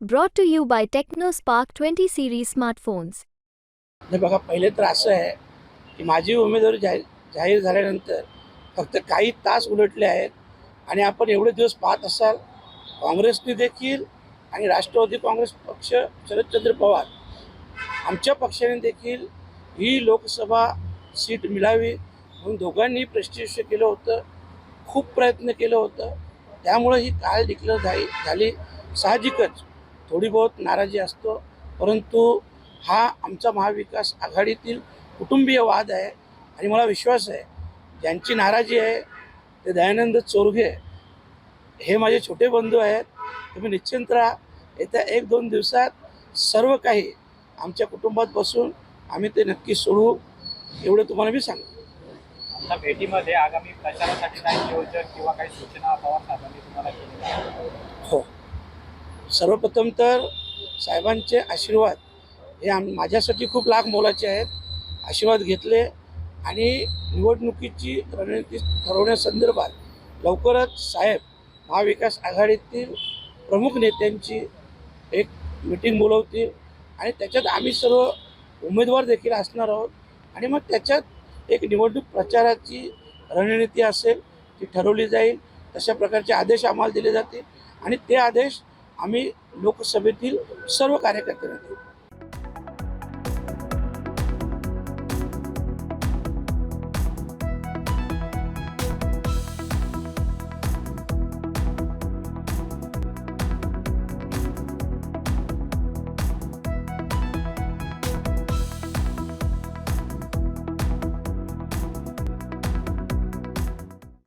Brought to you by TechnoSpark 20 series smartphones. नाही बघा पहिले तर असं आहे की माझी उमेदवारी जाहीर जाहीर झाल्यानंतर फक्त काही तास उलटले आहेत आणि आपण एवढे दिवस पाहत असाल काँग्रेसने देखील आणि राष्ट्रवादी काँग्रेस पक्ष शरदचंद्र पवार आमच्या पक्षाने देखील ही लोकसभा सीट मिळावी म्हणून दोघांनी प्रश्निष्य केलं होतं खूप प्रयत्न केलं होतं त्यामुळं ही काल डिक्लेअर झाली झाली साहजिकच थोडी बहुत नाराजी असतो. परंतु हा आमचा महाविकास आघाडीतील कुटुंबीय वाद आहे आणि मला विश्वास आहे ज्यांची नाराजी आहे ते दयानंद चोरघे हे माझे छोटे बंधू आहेत. तुम्ही निश्चिंत राहा. येत्या एक दोन दिवसात सर्व काही आमच्या कुटुंबात बसून आम्ही ते नक्की सोडवू एवढं तुम्हाला मी सांगतो. भेटीमध्ये आगामी प्रचारासाठी काही नियोजन किंवा काही सूचना पवार साहेबांनी तुम्हाला केली सर्वप्रथम तर साहेबांचे आशीर्वाद हे आम माझ्यासाठी खूप लाख मोलाचे आहेत. आशीर्वाद घेतले आणि निवडणुकीची रणनीती ठरवण्यासंदर्भात लवकरच साहेब महाविकास आघाडीतील प्रमुख नेत्यांची एक मिटिंग बोलवतील आणि त्याच्यात आम्ही सर्व उमेदवार देखील असणार आहोत आणि मग त्याच्यात एक निवडणूक प्रचाराची रणनीती असेल ती ठरवली जाईल. तशा प्रकारचे आदेश आम्हाला दिले जातील आणि ते आदेश आम्ही लोकसभेतील सर्व कार्यकर्त्यांना